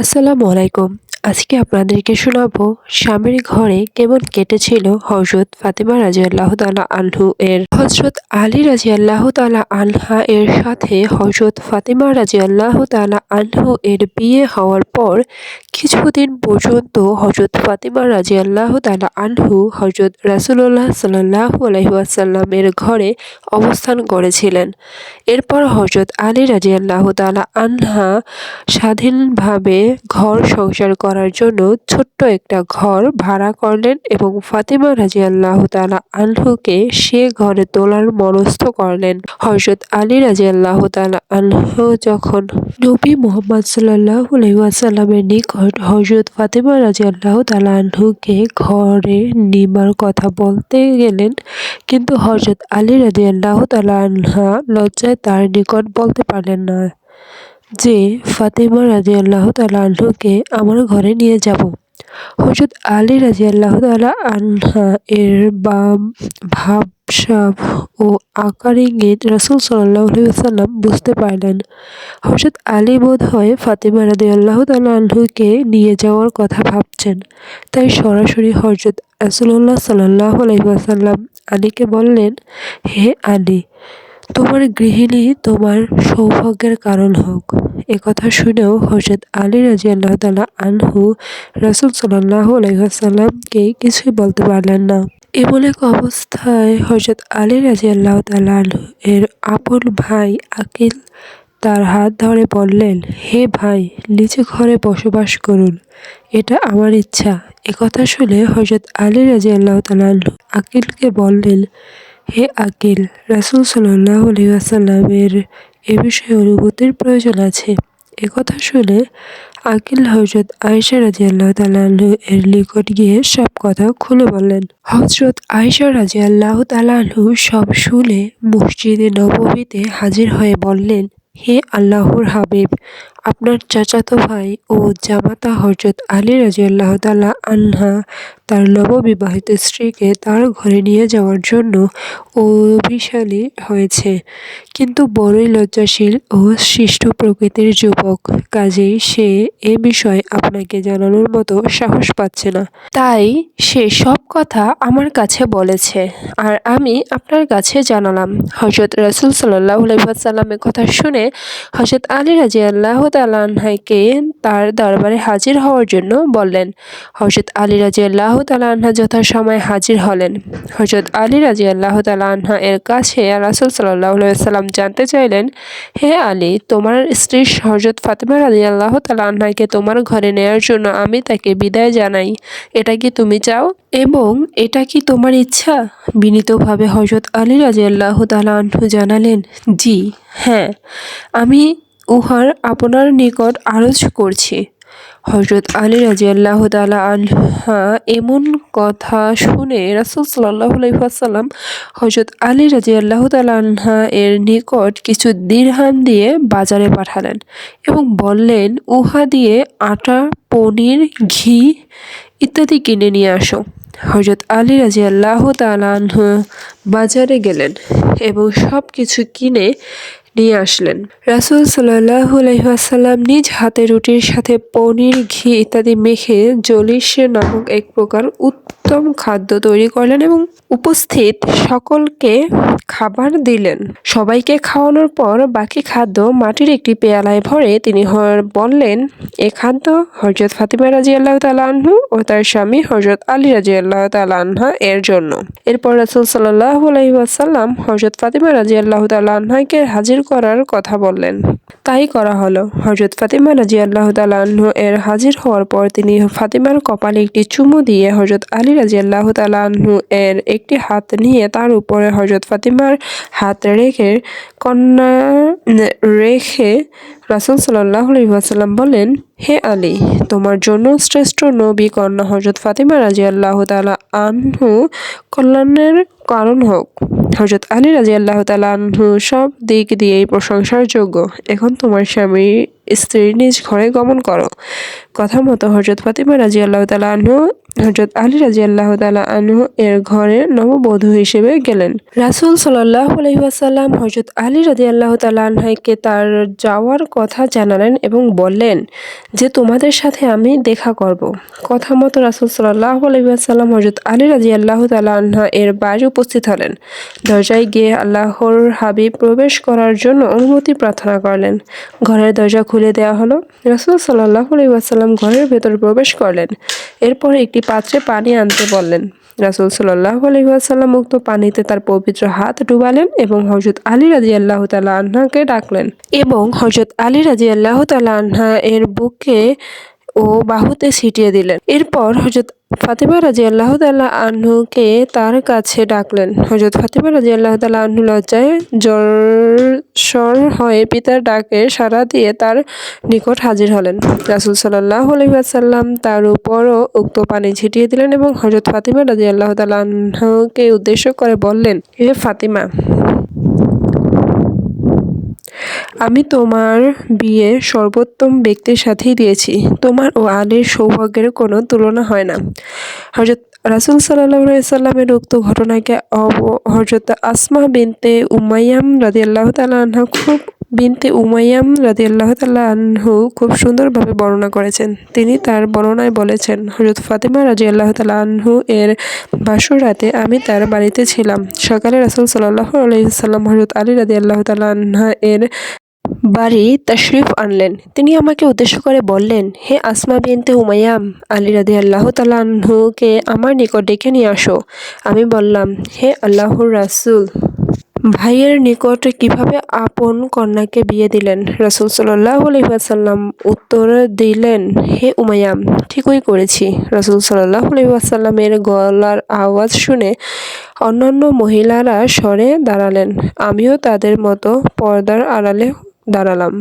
আসসালামু আলাইকুম। আজকে আপনাদেরকে শোনাবো স্বামীর ঘরে কেমন কেটেছিল হজরত ফাতেমা রাজি আল্লাহ তালা আনহু এর। হজরত আলী রাজি আল্লাহ তালা আনহা এর সাথে হজরত ফাতেমা রাজি আল্লাহ তালা আনহু এর বিয়ে হওয়ার পর কিছুদিন পর্যন্ত হজরত ফাতেমা রাজি আল্লাহ তালা আনহু হজরত রাসুল্লাহ সাল্লাহ আলহিহাসাল্লামের ঘরে অবস্থান করেছিলেন। এরপর হজরত আলী রাজি আল্লাহ তালা আনহা স্বাধীনভাবে ঘর সংসার করার জন্য ছোট্ট একটা ঘর ভাড়া করলেন এবং ফাতেমা রাজি আল্লাহ তালা আনহুকে সে ঘরে তোলার মনস্থ করলেন। হজরত আলী রাজি আল্লাহ তালা আনহু যখন নবী মোহাম্মদ সাল্লাহ আলহিহাসাল্লামের নিকট হজরত ফাতেমা রাজি আল্লাহ তালা আনহুকে ঘরে নিবার কথা বলতে গেলেন, কিন্তু হজরত আলী রাজি আল্লাহ তালা আনহা লজ্জায় তার নিকট বলতে পারলেন না। যে ফাতেমা রাজি আল্লাহ আনহুকে আমার ঘরে নিয়ে যাব। হজরত আলী রাজি আল্লাহ তালা এর বা ভাবসাব ও আকার ইঙ্গিত রসুল সাল্লাম বুঝতে পারলেন। হজরত আলী বোধ হয় ফাতেমা রাজি আল্লাহ তালা আনহুকে নিয়ে যাওয়ার কথা ভাবছেন। তাই সরাসরি হজরত রসুল্লাহ সাল্লাহ আলহিহাসাল্লাম আলীকে বললেন, হে আলী তোমার গৃহিণী তোমার সৌভাগ্যের কারণ হোক। একথা শুনেও হজরত আলী রাজি আল্লাহ তালা আনহু রসুল সাল্লাহ আলহাসাল্লামকে কিছুই বলতে পারলেন না। এমন এক অবস্থায় হজরত আলী রাজি আল্লাহ তালা এর আপন ভাই আকিল তার হাত ধরে বললেন, হে ভাই, নিচে ঘরে বসবাস করুন। এটা আমার ইচ্ছা। একথা শুনে হজরত আলী রাজি আল্লাহ তালা আকিলকে বললেন হে আকিল, রাসুল সাল্লাহ আলহিহাসাল্লামের এ বিষয়ে অনুভূতির প্রয়োজন আছে। একথা শুনে আকিল হজরত আয়সা রাজি আল্লাহ তালাহ এর নিকট গিয়ে সব কথা খুলে বললেন। হজরত আয়সা রাজি আল্লাহ তালাহ সব শুনে মসজিদে নবমীতে হাজির হয়ে বললেন, হে আল্লাহর হাবিব আপনার চাচাতো ভাই ও জামাতা হজরত আলী রাজি আল্লাহ তাল্লাহ আনহা তার নববিবাহিত স্ত্রীকে তার ঘরে নিয়ে যাওয়ার জন্য অভিশালী হয়েছে। কিন্তু বড়ই লজ্জাশীল ও শিষ্ট প্রকৃতির যুবক, কাজেই সে এ বিষয়ে আপনাকে জানানোর মতো সাহস পাচ্ছে না। তাই সে সব কথা আমার কাছে বলেছে আর আমি আপনার কাছে জানালাম। হজরত রসুল সাল্লাহ আলাইসাল্লামের কথা শুনে হজরত আলী রাজি তালাহাইকে তার দরবারে হাজির হওয়ার জন্য বললেন হজরত আলী রাজি আল্লাহ তালাহা যথাসময়ে হাজির হলেন। হজরত আলী রাজি আল্লাহ তালাহা এর কাছে রাসুল সাল্লাহ সাল্লাম জানতে চাইলেন, হে আলী, তোমার স্ত্রী হজরত ফাতেমা রাজি আল্লাহ তালাহাকে তোমার ঘরে নেয়ার জন্য আমি তাকে বিদায় জানাই। এটা কি তুমি চাও? এবং এটা কি তোমার ইচ্ছা? বিনীতভাবে হজরত আলী রাজি আল্লাহ তালাহু জানালেন, জি হ্যাঁ। আমি উহার আপনার নিকট আরজ করছি। হজরত আলী রাজি আল্লাহ তালা আনহা এমন কথা শুনে রাসুল সাল্লাহ আলাইসাল্লাম হজরত আলী রাজি আল্লাহ তালা আনহা এর নিকট কিছু দীর্হাম দিয়ে বাজারে পাঠালেন এবং বললেন, উহা দিয়ে আটা, পনির, ঘি ইত্যাদি কিনে নিয়ে আসো। হজরত আলী রাজি আল্লাহ তালাহ বাজারে গেলেন এবং সব কিছু কিনে নিয়ে আসলেন। রাসুল সাল্লাহ আলহিহাসাল্লাম নিজ হাতে রুটির সাথে পনির, ঘি ইত্যাদি মেখে জলিস নামক এক প্রকার উত্তম খাদ্য তৈরি করলেন এবং উপস্থিত সকলকে খাবার দিলেন। সবাইকে খাওয়ানোর পর বাকি খাদ্য মাটির একটি পেয়ালায় ভরে তিনি বললেন, এ খাদ্য হজরত ফাতিমা রাজি আল্লাহ তালাহু ও তার স্বামী হজরত আলী রাজি আল্লাহ তালাহা এর জন্য। এরপর রাসুল সাল্লাহ আলহিহাসাল্লাম হজরত ফাতিমা রাজি আল্লাহ তালাহাকে হাজির করার কথা বললেন। তাই করা হলো। হজরত ফাতিমা রাজি আল্লাহ তালাহ এর হাজির হওয়ার পর তিনি ফাতিমার কপালে একটি চুমু দিয়ে হজরত আলী রাজি আল্লাহ তালাহ এর একটি হাত নিয়ে তার উপরে হজরত ফাতিমার হাত রেখে কন্যা রেখে রাসুল সাল্লাহ আলহিহাসাল্লাম বলেন, হে আলী, তোমার জন্য শ্রেষ্ঠ নবী কন্যা হজরত ফাতিমা রাজি আল্লাহ তালা আনহু কল্যাণের কারণ হোক। হজরত আলী রাজি আল্লাহ তালু সব দিক দিয়েই প্রশংসার যোগ্য এখন তোমার স্বামী স্ত্রীর নিজ ঘরে গমন করো। কথা মতো হজরত ফাতিমা রাজি আল্লাহ তালু হজরত আলী রাজি আল্লাহ তালা আনহু এর ঘরে নববধূ হিসেবে গেলেন। রাসুল সাল্লাহ আলহিহাসাল্লাম হজরত আলী রাজি আল্লাহ তালা আনহাইকে তার যাওয়ার কথা জানালেন এবং বললেন যে, তোমাদের সাথে আমি দেখা করব। কথা মতো রাসুল সাল্লাহ আলহিহাসাল্লাম হজরত আলী রাজি আল্লাহ তালা আনহা এর বাড়ি উপস্থিত হলেন। দরজায় গিয়ে আল্লাহর হাবিব প্রবেশ করার জন্য অনুমতি প্রার্থনা করলেন। ঘরের দরজা খুলে দেওয়া হলো। রাসুল সাল্লাহ আলহিহাসাল্লাম ঘরের ভেতর প্রবেশ করলেন। এরপর একটি পাত্রে পানি আনতে বললেন। রাসুল সাল্লাহ আলহিহাসাল্লাম উক্ত পানিতে তার পবিত্র হাত ডুবালেন এবং হজরত আলী রাজি আল্লাহ তাল্লাহ আহ্নাকে ডাকলেন। এবং হজরত আলী রাজি আল্লাহ তালা আহ্না এর বুকে ও বাহুতে ছিটিয়ে দিলেন। এরপর হজরত ফাতিমা রাজি আল্লাহ তাল্লাহ আহ্নুকে তার কাছে ডাকলেন। হজরত ফাতিমা রাজি আল্লাহ তাল্লাহ আহ্নু লজ্জায় জ্বর হয়ে পিতার ডাকে সাড়া দিয়ে তার নিকট হাজির হলেন। রাসুল সাল্লাহ আলহিহাসাল্লাম তার উপরও উক্ত পানি ছিটিয়ে দিলেন এবং হজরত ফাতিমা রাজি আল্লাহ তাল্লাহ আহ্নকে উদ্দেশ্য করে বললেন, হে ফাতিমা আমি তোমার বিয়ে সর্বোত্তম ব্যক্তির সাথেই দিয়েছি। তোমার ও আলীর সৌভাগ্যের কোনো তুলনা হয় না। হজরত রাসুল সাল্লাহ সাল্লামের উক্ত ঘটনাকে অব হজরত আসমা বিনতে উমাইয়াম রাজি আল্লাহ তালা খুব, বিনতে উমাইয়াম রাজি আল্লাহ তাল্লাহ আনহু খুব সুন্দরভাবে বর্ণনা করেছেন। তিনি তার বর্ণনায় বলেছেন হজরত ফাতেমা রাজি আল্লাহ তাল্লাহ আনহু এর বাসর রাতে আমি তার বাড়িতে ছিলাম। সকালে রাসুল সাল্লাহ আলহিসাল্লাম হজরত আলী রাজি আল্লাহ তাল্লাহ আনহা এর বাড়ি তশরিফ আনলেন। তিনি আমাকে উদ্দেশ্য করে বললেন, হে আসমা বিনতে উমাইয়াম আলী রাদি আল্লাহ তালাহুকে আমার নিকট ডেকে নিয়ে আসো। আমি বললাম, হে আল্লাহর রাসুল, ভাইয়ের নিকট কীভাবে আপন কন্যাকে বিয়ে দিলেন? রাসুল সাল্লাহ আলহিহাসাল্লাম উত্তর দিলেন, হে উমায়াম ঠিকই করেছি। রাসুল সাল্লাহ আলহিহাসাল্লামের গলার আওয়াজ শুনে অন্যান্য মহিলারা সরে দাঁড়ালেন, আমিও তাদের মতো পর্দার আড়ালে দাঁড়ালাম।